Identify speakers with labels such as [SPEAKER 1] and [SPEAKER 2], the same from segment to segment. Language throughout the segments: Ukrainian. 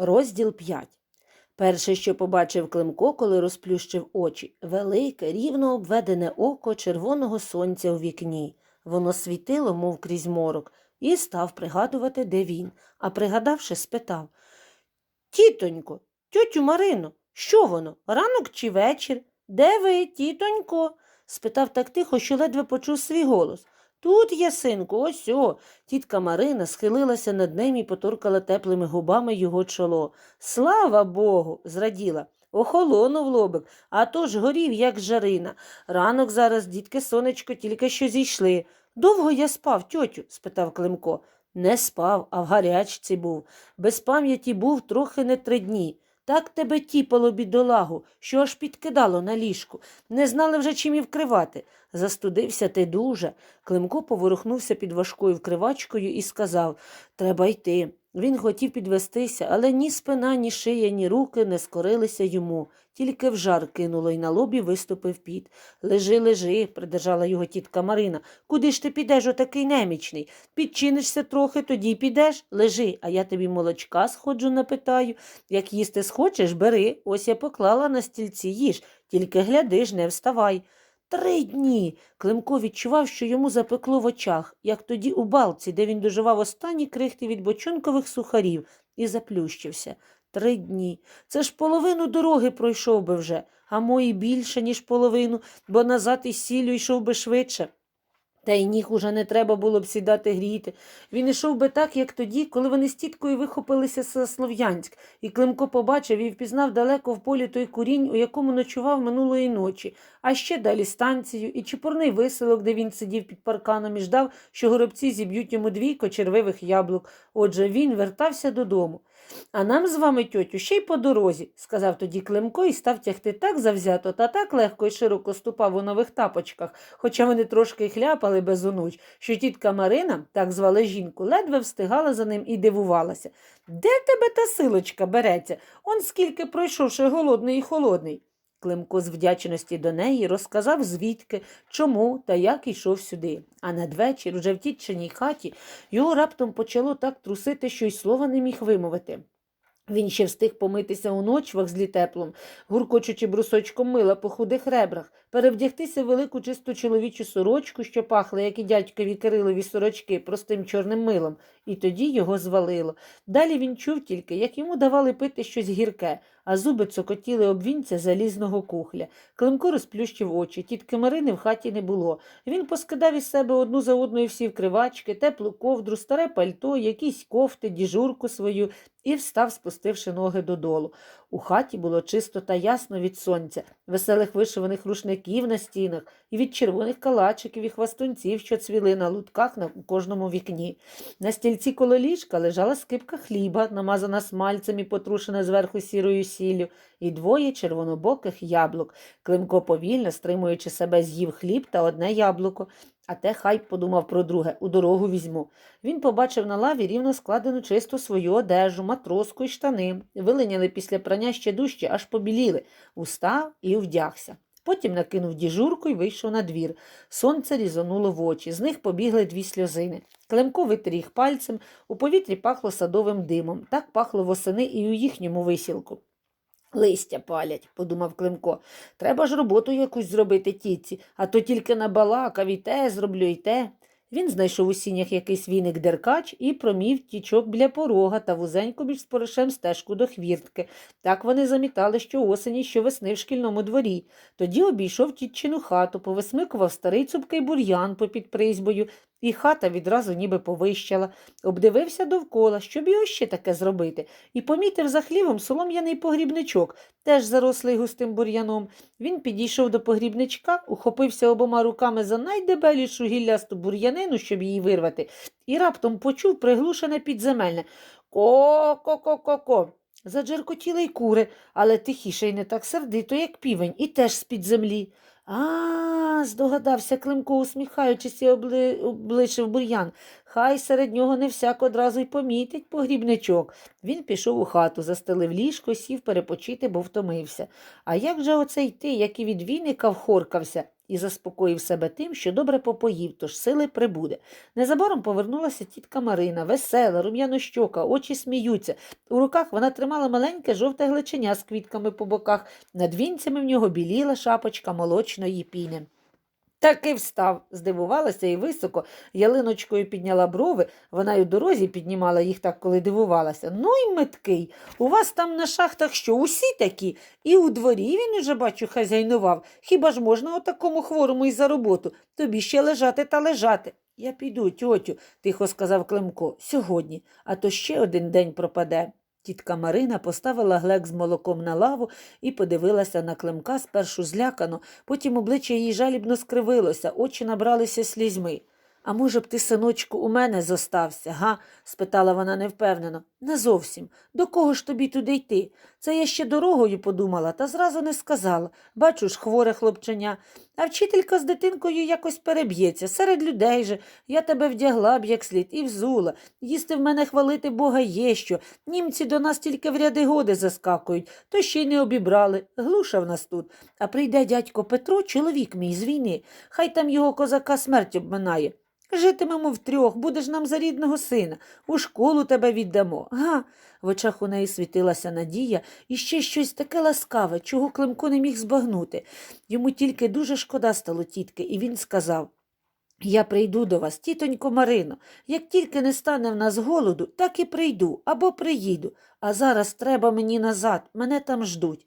[SPEAKER 1] Розділ 5. Перше, що побачив Климко, коли розплющив очі, велике, рівно обведене око червоного сонця у вікні. Воно світило, мов крізь морок, і став пригадувати, де він, а пригадавши, спитав Тітонько, тьотю Марино, що воно? Ранок чи вечір? Де ви, тітонько? спитав так тихо, що ледве почув свій голос. Тут є, синку, ось о. Тітка Марина схилилася над ним і поторкала теплими губами його чоло. Слава Богу, зраділа. Охолонув лобик, а то ж горів, як жарина. Ранок зараз, дітки, сонечко, тільки що зійшли. Довго я спав, тьотю? спитав Климко. Не спав, а в гарячці був. Без пам'яті був трохи не три дні. Так тебе тіпало, бідолагу, що аж підкидало на ліжку. Не знали вже, чим і вкривати. Застудився ти дуже. Климко поворухнувся під важкою вкривачкою і сказав Треба йти. Він хотів підвестися, але ні спина, ні шия, ні руки не скорилися йому. Тільки в жар кинуло й на лобі виступив піт. Лежи, лежи, придержала його тітка Марина. Куди ж ти підеш отакий немічний? Підчинишся трохи, тоді підеш. Лежи, а я тобі молочка сходжу напитаю. Як їсти схочеш, бери. Ось я поклала на стільці їж, тільки гляди ж, не вставай. Три дні. Климко відчував, що йому запекло в очах, як тоді у балці, де він доживав останні крихти від бочонкових сухарів, і заплющився. Три дні. Це ж половину дороги пройшов би вже, а мої більше, ніж половину, бо назад із сіллю йшов би швидше. Та й ніг уже не треба було б сідати гріти. Він ішов би так, як тоді, коли вони з тіткою вихопилися з Слов'янськ, і Климко побачив і впізнав далеко в полі той курінь, у якому ночував минулої ночі, а ще далі станцію і чепурний виселок, де він сидів під парканом і ждав, що горобці зіб'ють йому двійко червивих яблук. Отже, він вертався додому. А нам з вами, тьотю, ще й по дорозі, сказав тоді Климко і став тягти так завзято та так легко і широко ступав у нових тапочках, хоча вони трошки хляпали хляпали онуч, що тітка Марина, так звали жінку, ледве встигала за ним і дивувалася. Де тебе та силочка береться? Он скільки пройшовши голодний і холодний. Климко з вдячності до неї розказав звідки, чому та як йшов сюди. А надвечір, уже в тітчиній хаті, його раптом почало так трусити, що й слова не міг вимовити. Він ще встиг помитися у ночвах з літеплом, гуркочучи брусочком мила по худих ребрах, перевдягтися в велику чисту чоловічу сорочку, що пахла, як і дядькові Кирилові сорочки, простим чорним милом, і тоді його звалило. Далі він чув тільки, як йому давали пити щось гірке, а зуби цокотіли об вінця залізного кухля. Климко розплющив очі, тітки Марини в хаті не було. Він поскидав із себе одну за одною всі вкривачки, теплу ковдру, старе пальто, якісь кофти, діжурку свою і встав, спустивши ноги додолу. У хаті було чисто та ясно від сонця, веселих вишиваних рушників на стінах і від червоних калачиків і хвастунців, що цвіли на лутках на кожному вікні. На стільці коло ліжка лежала скипка хліба, намазана смальцем і потрушена зверху сірою сіллю, і двоє червонобоких яблук. Климко повільно, стримуючи себе, з'їв хліб та одне яблуко. А те хай подумав про друге, у дорогу візьму. Він побачив на лаві рівно складену чисту свою одежу, матроску і штани. Вилиняли після прання ще дужче, аж побіліли. Устав і вдягся. Потім накинув діжурку і вийшов на двір. Сонце різонуло в очі, з них побігли дві сльозини. Климко витер їх пальцем, у повітрі пахло садовим димом. Так пахло восени і у їхньому висілку. Листя палять, подумав Климко. Треба ж роботу якусь зробити тітці, а то тільки набалакав і те зроблю, і те. Він знайшов у сінях якийсь віник деркач і промів тічок біля порога та вузеньку між споришем стежку до хвіртки. Так вони замітали що осені, що весни в шкільному дворі. Тоді обійшов тітчину хату, повисмикував старий цупкий бур'ян попід призьбою, і хата відразу ніби повищала. Обдивився довкола, щоб його ще таке зробити, і помітив за хлівом солом'яний погрібничок, теж зарослий густим бур'яном. Він підійшов до погрібничка, ухопився обома руками за найдебелішу гіллясту бур'янину, щоб її вирвати, і раптом почув приглушене підземельне ко-ко-ко-ко-ко. Заджеркотіли й кури, але тихіше й не так сердито, як півень, і теж з-під землі. А, здогадався Климко, усміхаючись і обли... облишив бур'ян. Хай серед нього не всяк одразу й помітить погрібничок. Він пішов у хату, застелив ліжко, сів перепочити, бо втомився. А як же оце йти, як і від віника вхоркався, і заспокоїв себе тим, що добре попоїв, тож сили прибуде. Незабаром повернулася тітка Марина, весела, рум'янощока, очі сміються. У руках вона тримала маленьке жовте гличеня з квітками по боках, над вінцями в нього біліла шапочка молочної піни. Таки встав, здивувалася і високо, ялиночкою підняла брови, вона й у дорозі піднімала їх так, коли дивувалася. Ну й меткий. У вас там на шахтах що, усі такі? І у дворі він уже, бачу, хазяйнував. Хіба ж можна отакому хворому й за роботу? Тобі ще лежати та лежати. Я піду, тьотю, тихо сказав Климко, сьогодні, а то ще один день пропаде. Тітка Марина поставила глек з молоком на лаву і подивилася на Климка спершу злякано, потім обличчя її жалібно скривилося, очі набралися слізьми. А може б ти, синочку, у мене зостався, га? спитала вона невпевнено. Не зовсім. До кого ж тобі туди йти? Це я ще дорогою подумала, та зразу не сказала. Бачу ж, хворе хлопченя. А вчителька з дитинкою якось переб'ється. Серед людей же. Я тебе вдягла б як слід і взула. Їсти в мене хвалити Бога є що. Німці до нас тільки в ряди годи заскакують, то ще й не обібрали. Глуша в нас тут. А прийде дядько Петро, чоловік мій з війни. Хай там його козака смерть обминає. Житимемо втрьох, будеш нам за рідного сина, у школу тебе віддамо. Га. В очах у неї світилася надія і ще щось таке ласкаве, чого Климко не міг збагнути. Йому тільки дуже шкода стало тітки, і він сказав Я прийду до вас, тітонько Марино. Як тільки не стане в нас голоду, так і прийду або приїду. А зараз треба мені назад, мене там ждуть.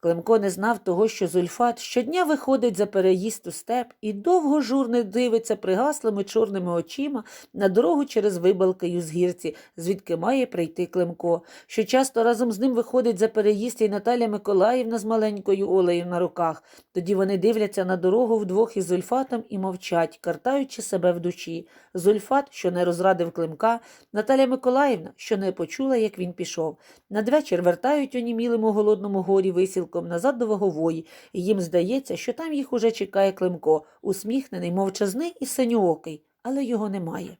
[SPEAKER 1] Климко не знав того, що Зульфат щодня виходить за переїзд у степ і довго журно дивиться пригаслими чорними очима на дорогу через вибалки Юзгірці, звідки має прийти Климко, що часто разом з ним виходить за переїзд і Наталя Миколаївна з маленькою Олею на руках. Тоді вони дивляться на дорогу вдвох із Зульфатом і мовчать, картаючи себе в душі. Зульфат, що не розрадив Климка, Наталя Миколаївна, що не почула, як він пішов. Надвечір вертають онімілому голодному горі висілком назад до Вагової, і їм здається, що там їх уже чекає Климко, усміхнений, мовчазний і синьоокий, але його немає.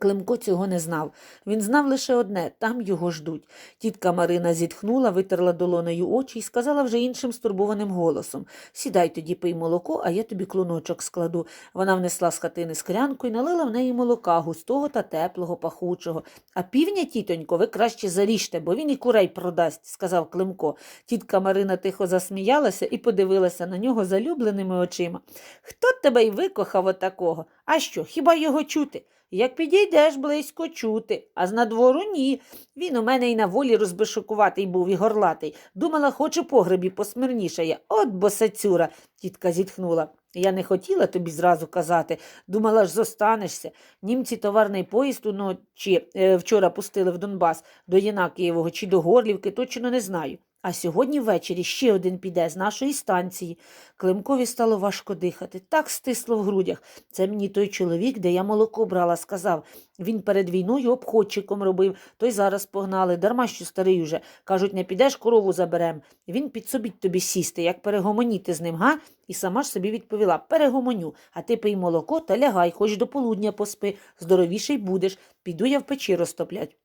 [SPEAKER 1] Климко цього не знав. Він знав лише одне там його ждуть. Тітка Марина зітхнула, витерла долонею очі і сказала вже іншим стурбованим голосом Сідай тоді пий молоко, а я тобі клуночок складу. Вона внесла з хатини склянку і налила в неї молока густого та теплого, пахучого. А півня, тітонько, ви краще заріжте, бо він і курей продасть, сказав Климко. Тітка Марина тихо засміялася і подивилася на нього залюбленими очима. Хто тебе й викохав отакого? А що, хіба його чути? Як підійдеш близько чути, а з надвору ні. Він у мене й на волі розбишукуватий був і горлатий. Думала, хоч у погребі посмирнішає. От босацюра, тітка зітхнула. Я не хотіла тобі зразу казати, думала ж, зостанешся. Німці товарний поїзд уночі е, вчора пустили в Донбас до Єнакієвого чи до Горлівки, точно не знаю. А сьогодні ввечері ще один піде з нашої станції. Климкові стало важко дихати, так стисло в грудях. Це мені той чоловік, де я молоко брала, сказав. Він перед війною обходчиком робив, той зараз погнали, дарма що старий уже. Кажуть, не підеш, корову заберем. Він підсобіть тобі сісти, як перегомоніти з ним, га? І сама ж собі відповіла перегомоню, а ти пий молоко та лягай, хоч до полудня поспи, здоровіший будеш. Піду я в печі розтоплять.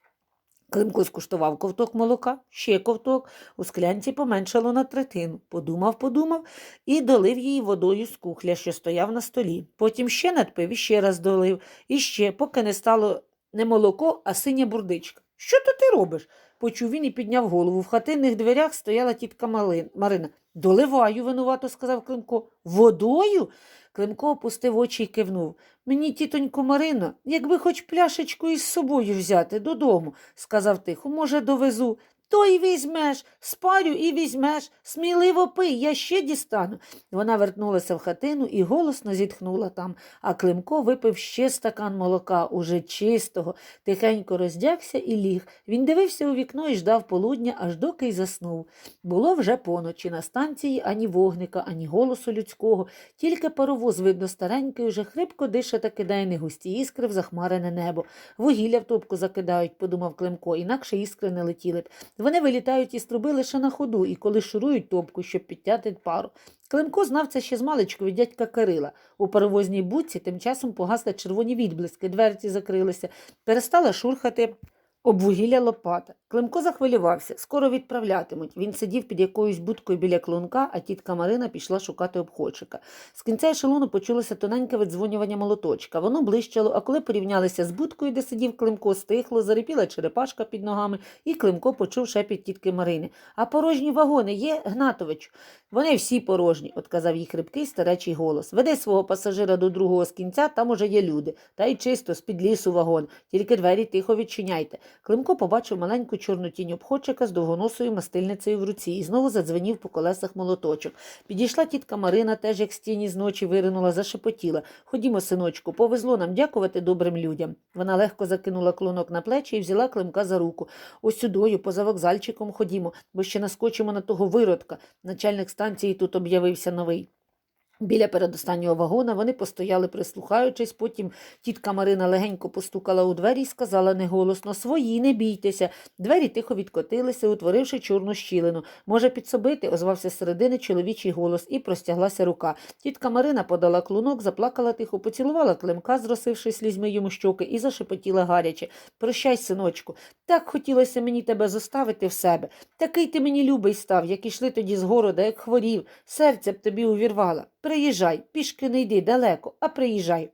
[SPEAKER 1] Климко скуштував ковток молока, ще ковток, у склянці поменшало на третину. Подумав, подумав і долив її водою з кухля, що стояв на столі. Потім ще надпив і ще раз долив, і ще, поки не стало не молоко, а синя бурдичка. Що то ти робиш? почув він і підняв голову. В хатинних дверях стояла тітка Марина. Доливаю, винувато сказав Климко. Водою? Климко опустив очі і кивнув. Мені, тітонько Марино, якби хоч пляшечку із собою взяти додому, сказав тихо, може, довезу. То й візьмеш, спарю і візьмеш, сміливо пий, я ще дістану. Вона вернулася в хатину і голосно зітхнула там, а Климко випив ще стакан молока, уже чистого, тихенько роздягся і ліг. Він дивився у вікно і ждав полудня, аж доки й заснув. Було вже поночі на станції ані вогника, ані голосу людського, тільки паровоз, видно, старенький, уже хрипко дише та кидає негусті іскри в захмарене небо. Вугілля в топку закидають, подумав Климко, інакше іскри не летіли б.
[SPEAKER 2] Вони вилітають із труби лише на ходу і коли шурують топку, щоб підтяти пару. Климко знав це ще з маличку від дядька Кирила. У паровозній будці тим часом погасли червоні відблиски, дверці закрилися, перестала шурхати об вугілля лопата. Климко захвилювався, скоро відправлятимуть. Він сидів під якоюсь будкою біля клунка, а тітка Марина пішла шукати обходчика. З кінця ешелону почулося тоненьке видзвонювання молоточка. Воно блищало, а коли порівнялися з будкою, де сидів Климко, стихло, зарипіла черепашка під ногами, і Климко почув шепіт тітки Марини. А порожні вагони є, Гнатович? Вони всі порожні, отказав їй хрипкий старечий голос. Веди свого пасажира до другого з кінця, там уже є люди. Та й чисто, з-під лісу вагон. Тільки двері тихо відчиняйте. Климко побачив маленьку чорну тінь обходчика з довгоносою мастильницею в руці і знову задзвенів по колесах молоточок. Підійшла тітка Марина, теж як з тіні з ночі виринула, зашепотіла. Ходімо, синочку, повезло нам дякувати добрим людям. Вона легко закинула клунок на плечі і взяла Климка за руку. Ось сюдою, поза вокзальчиком ходімо, бо ще наскочимо на того виродка. Начальник станції тут об'явився новий. Біля передостаннього вагона вони постояли, прислухаючись, потім тітка Марина легенько постукала у двері і сказала неголосно Свої, не бійтеся. Двері тихо відкотилися, утворивши чорну щілину. Може, підсобити, озвався середини чоловічий голос, і простяглася рука. Тітка Марина подала клунок, заплакала тихо, поцілувала климка, зросивши слізьми йому щоки, і зашепотіла гаряче. Прощай, синочку, так хотілося мені тебе зоставити в себе. Такий ти мені любий став, як ішли тоді з города, як хворів, серце б тобі увірвала. Приїжджай, пішки не йди далеко, а приїжджай.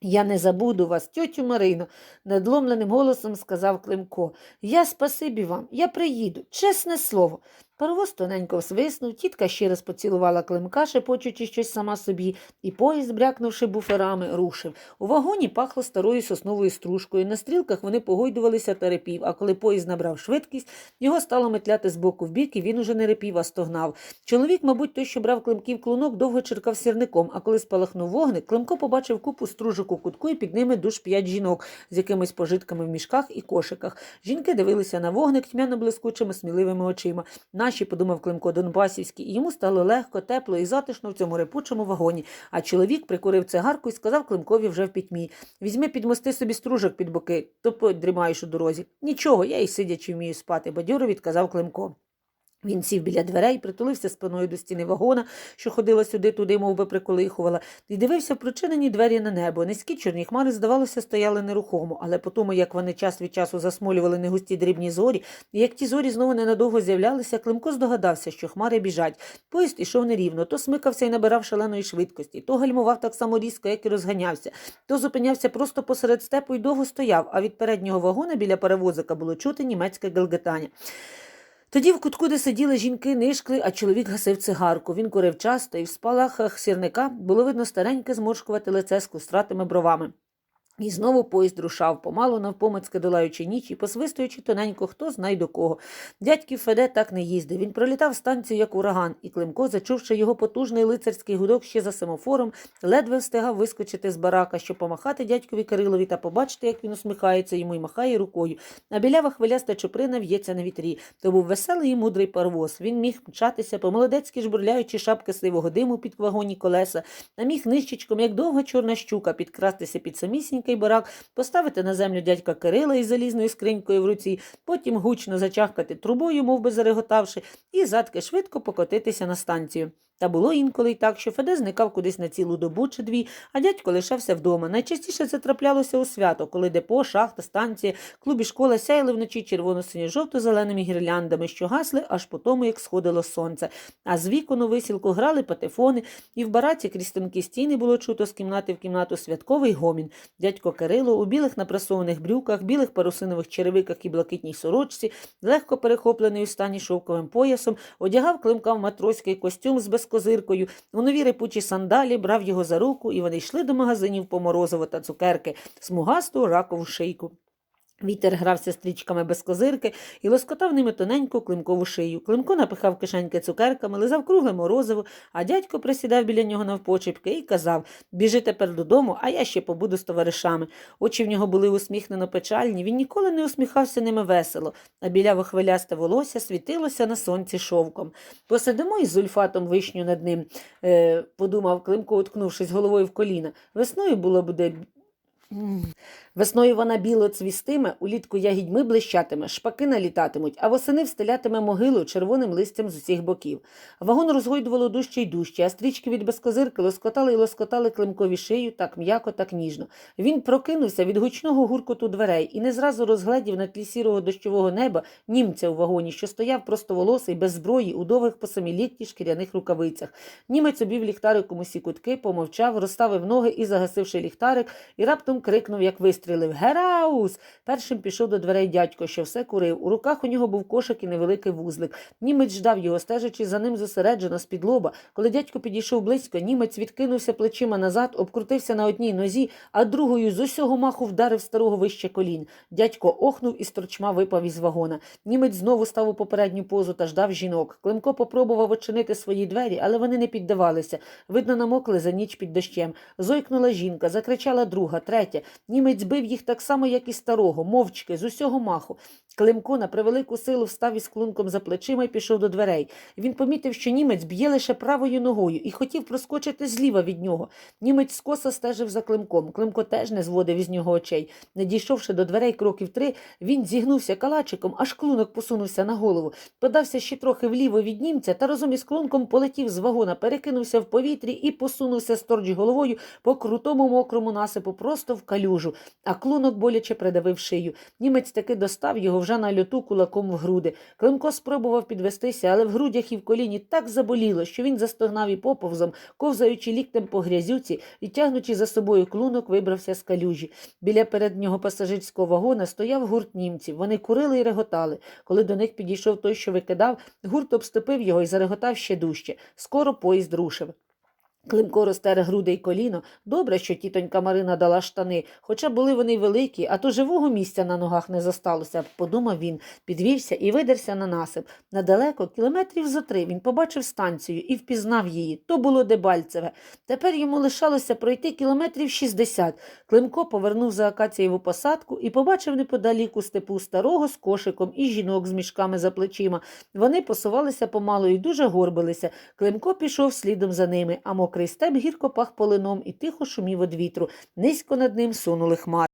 [SPEAKER 2] Я не забуду вас, тьотю Марино, надломленим голосом сказав Климко. Я спасибі вам, я приїду, чесне слово. Паровоз тоненько свиснув, тітка ще раз поцілувала Климка, шепочучи щось сама собі, і поїзд, брякнувши буферами, рушив. У вагоні пахло старою сосновою стружкою. На стрілках вони погойдувалися та репів, а коли поїзд набрав швидкість, його стало метляти з боку в бік, і він уже не репів, а стогнав. Чоловік, мабуть, той, що брав Климків клунок, довго черкав сірником, а коли спалахнув вогник, Климко побачив купу стружок у кутку, і під ними душ п'ять жінок з якимись пожитками в мішках і кошиках. Жінки дивилися на вогник тьмяно блискучими сміливими очима. Наші, подумав Климко Донбасівський, і йому стало легко, тепло і затишно в цьому репучому вагоні. А чоловік прикурив цигарку і сказав Климкові вже в пітьмі: Візьми підмости собі стружок під боки, то подрімаєш у дорозі. Нічого, я і сидячи вмію спати, бадьоро відказав Климко. Він сів біля дверей, притулився спиною до стіни вагона, що ходила сюди-туди, мов би приколихувала, і дивився в прочинені двері на небо. Низькі чорні хмари, здавалося, стояли нерухомо, але по тому, як вони час від часу засмолювали негусті дрібні зорі, і як ті зорі знову ненадовго з'являлися, Климко здогадався, що хмари біжать. Поїзд ішов нерівно, то смикався і набирав шаленої швидкості, то гальмував так само різко, як і розганявся, то зупинявся просто посеред степу і довго стояв, а від переднього вагона біля перевозика було чути німецьке гелгетання. Тоді в кутку, де сиділи жінки, нишкли, а чоловік гасив цигарку. Він курив часто, і в спалахах сірника було видно стареньке зморшкувати лице з кустратими бровами. І знову поїзд рушав, помалу навпомацьки долаючи ніч і посвистуючи тоненько, хто знає до кого. Дядьків Феде так не їздив. Він пролітав станцію, як ураган, і Климко, зачувши його потужний лицарський гудок ще за семафором, ледве встигав вискочити з барака, щоб помахати дядькові Кирилові та побачити, як він усміхається йому і махає рукою. А білява хвиляста чуприна в'ється на вітрі. То був веселий і мудрий паровоз. Він міг мчатися, по-молодецьки жбурляючи шапки сивого диму під вагонні колеса, а міг нищечком, як довга чорна щука, підкрастися під самісінький барак, поставити на землю дядька Кирила із залізною скринькою в руці, потім гучно зачахкати трубою, мов би зареготавши, і задки швидко покотитися на станцію. Та було інколи й так, що Феде зникав кудись на цілу добу чи дві, а дядько лишався вдома. Найчастіше це траплялося у свято, коли депо, шахта, станція, клуб і школа сяяли вночі червоно-синьо-жовто-зеленими гірляндами, що гасли аж по тому, як сходило сонце. А з вікон у висілку грали патефони, і в бараці крізь тонкі стіни було чуто з кімнати в кімнату святковий гомін. Дядько Кирило у білих напрасованих брюках, білих парусинових черевиках і блакитній сорочці, легко перехоплений у стані шовковим поясом, одягав климка в матроський костюм з безкозиркою, у нові репучі сандалі брав його за руку, і вони йшли до магазинів по морозиво та цукерки, смугасту ракову шийку. Вітер грався стрічками без козирки і лоскотав ними тоненьку климкову шию. Климко напихав кишеньки цукерками, лизав кругле морозиво, а дядько присідав біля нього навпочепки і казав Біжи тепер додому, а я ще побуду з товаришами. Очі в нього були усміхнено печальні, він ніколи не усміхався ними весело, а біляво хвилясте волосся світилося на сонці шовком. Посидимо із зульфатом вишню над ним, е, подумав Климко, уткнувшись головою в коліна. Весною було буде
[SPEAKER 1] Весною вона біло цвістиме, улітку ягідьми блищатиме, шпаки налітатимуть, а восени встелятиме могилу червоним листям з усіх боків. Вагон розгойдувало дужче й дужче, а стрічки від безкозирки лоскотали й лоскотали климкові шию так м'яко, так ніжно. Він прокинувся від гучного гуркоту дверей і не зразу розгледів на тлі сірого дощового неба німця у вагоні, що стояв простоволосий, без зброї, у довгих по самі лікті шкіряних рукавицях. Німець обів ліхтариком усі кутки, помовчав, розставив ноги і, загасивши ліхтарик, і раптом крикнув, як вистрілив Гераус! Першим пішов до дверей дядько, що все курив. У руках у нього був кошик і невеликий вузлик. Німець ждав його, стежачи за ним зосереджено з-під лоба. Коли дядько підійшов близько, німець відкинувся плечима назад, обкрутився на одній нозі, а другою з усього маху вдарив старого вище колін. Дядько охнув і з торчма випав із вагона. Німець знову став у попередню позу та ждав жінок. Климко попробував очинити свої двері, але вони не піддавалися. Видно, намокли за ніч під дощем. Зойкнула жінка, закричала друга, третя. Німець бив їх так само, як і старого, мовчки, з усього маху. Климко на превелику силу встав із клунком за плечима і пішов до дверей. Він помітив, що німець б'є лише правою ногою і хотів проскочити зліва від нього. Німець скоса стежив за климком. Климко теж не зводив із нього очей. Не дійшовши до дверей кроків три, він зігнувся калачиком, аж клунок посунувся на голову. Подався ще трохи вліво від німця та разом із клунком полетів з вагона, перекинувся в повітрі і посунувся сторч головою по крутому мокрому насипу просто в калюжу, а клунок боляче придавив шию. Німець таки достав його вже на льоту кулаком в груди. Климко спробував підвестися, але в грудях і в коліні так заболіло, що він застогнав і поповзом, ковзаючи ліктем по грязюці і тягнучи за собою клунок, вибрався з калюжі. Біля переднього пасажирського вагона стояв гурт німців. Вони курили і реготали. Коли до них підійшов той, що викидав, гурт обступив його і зареготав ще дужче. Скоро поїзд рушив. Климко розтер груди й коліно. Добре, що тітонька Марина дала штани, хоча були вони великі, а то живого місця на ногах не зосталося, подумав він, підвівся і видерся на насип. Недалеко, кілометрів зо три, він побачив станцію і впізнав її. То було Дебальцеве. Тепер йому лишалося пройти кілометрів 60. Климко повернув за акацієву посадку і побачив неподалік у степу старого з кошиком і жінок з мішками за плечима. Вони посувалися помалу і дуже горбилися. Климко пішов слідом за ними, а мокрий степ гірко пах полином і тихо шумів від вітру. Низько над ним сунули хмари.